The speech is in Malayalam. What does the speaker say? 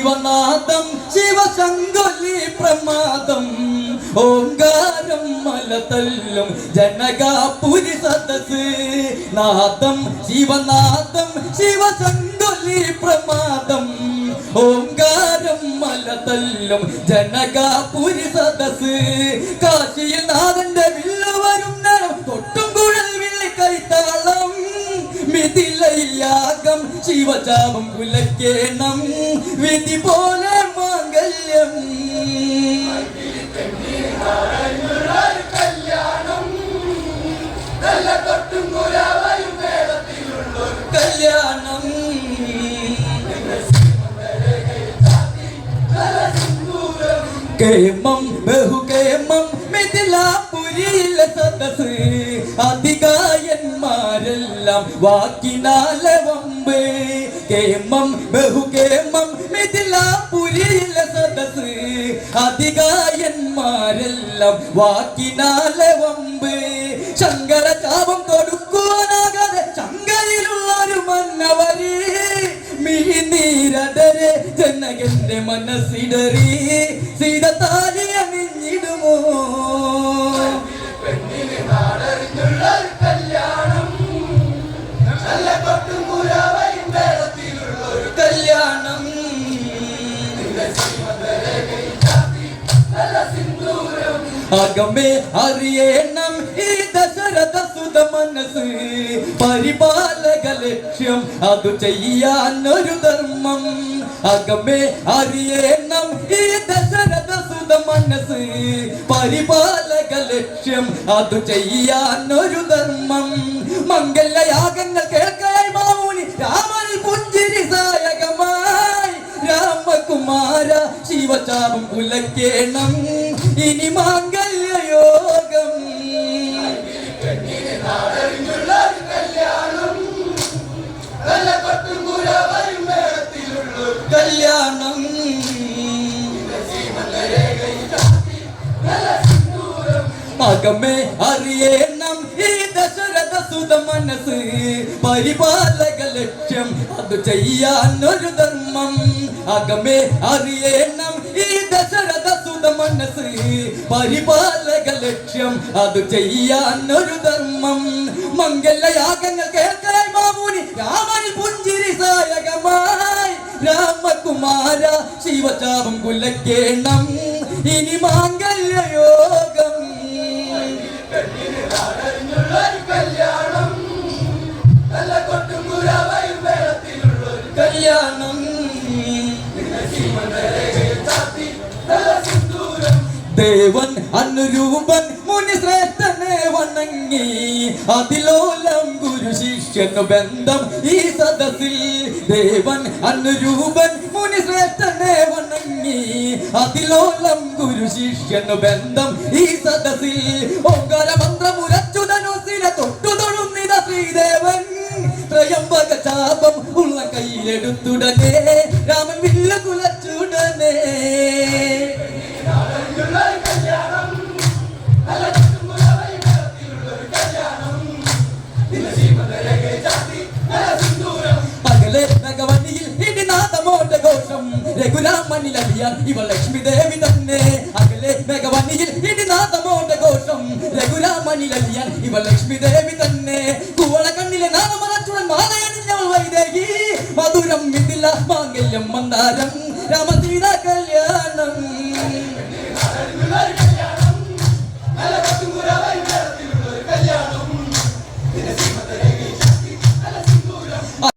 ശിവനാദം ശിവശങ്കൊലി പ്രമാദം. ഓങ്കാരം മലതല്ലും ജനകാപുരി സദസ്. നാദം ശിവനാഥം ശിവശങ്കൊലി പ്രമാദം. ഓങ്കാരം മലതല്ലും ജനകാപുരി സദസ്. കാശിയിൽ നാഥന്റെ വില്ല് മിഥിലയാകം ശിവചാപം കുലക്കേണം വിധി പോലെ മാംഗല്യം. കല്യാണം. കേമം ബഹുകേമം മിഥിലാപുരിയിലെ സദസ് അധികായന്മാരെല്ലാം വാക്കിനാലെ വമ്പ്. കേമം ബഹുകേമം മിഥിലാപുരിയിലെ സദസ് അധികായന്മാരെല്ലാം വാക്കിനാലെ വമ്പ്. ശങ്കര ചാപം കൊടുക്കുവാനാകാതെ ശങ്കരിലുള്ളൊരു മന്നവരി മിഴിനീരടരെ ജനകന്റെ മനസ്സിടറി സീത അകമേ അറിയണം ഈ ദശരഥ സുത മനസ്സ്. പരിപാലക ലക്ഷ്യം അത് ചെയ്യാൻ ഒരു ധർമ്മം. അകമേ അറിയണം ഈ ദശരഥ സുത മനസ്സ്. പരിപാലക ലക്ഷ്യം അത് ചെയ്യാൻ ഒരു ധർമ്മം. മംഗലയാഗങ്ങൾ കേൾക്കായി മാമൂനി. രാമൻ പുഞ്ചിരി സായകമായി രാമകുമാര ശിവചാപം ഉലക്കേണം ഇനി മാംഗല്യയോഗം കല്യാണം. മകമേ അറിയണം. ഈ ദശരഥ സുത മനസ്സ്. പരിപാലക ലക്ഷ്യം. അത് ചെയ്യാൻ ഒരു ധർമ്മം. അകമേ അറിയണം. ഈ ദശരഥ സുത മനസ്സ്. പരിപാലക ലക്ഷ്യം. അത് ചെയ്യാൻ ഒരു ധർമ്മം. മംഗലയാഗങ്ങൾ കേൾക്കാൻ മാമൂനി. രാമൻ പുഞ്ചിരി സായകമായി രാമകുമാര ശിവചാപം കുലക്കേണം. ഇനി മാംഗല്യയോഗം. കല്യാണം. ദേവൻ അനുരൂപൻ മുനിശ്രേഷ്ഠനെ വണങ്ങി. അതിലോലം ഗുരു ശിഷ്യനു ബന്ധം ഈ സദസ്സിൽ. ദേവൻ അനുരൂപൻ മുനിശ്രേഷ്ഠനെ വണങ്ങി. അതിലോലം ഗുരു ശിഷ്യനു ബന്ധം ഈ സദസ്സിൽ. ഓങ്കാര മന്ത്രമുരച്ചുതനുസില തൊട്ടു തൊഴുന്നിത ശ്രീദേവൻ. ത്രയംബക ചാപം ഉള്ള കയ്യിലെടുത്തുടനെ രഘുരാമനിലറിയാൻ ഇവ ലക്ഷ്മി ദേവി തന്നെ. അകലെ ഭഗവതിയിൽ ഇടിനാഥമോന്റെ ഘോഷം. രഘുരാമനിലറിയാൻ ഇവ ലക്ഷ്മി ദേവി തന്നെ. കുവള കണ്ണിലെ നാമറച്ചുടൻ മാതയണിഞ്ഞവൾ വൈദേഹി. മധുരം മിഥില മാംഗല്യം മന്ദാരം. കല്യാണം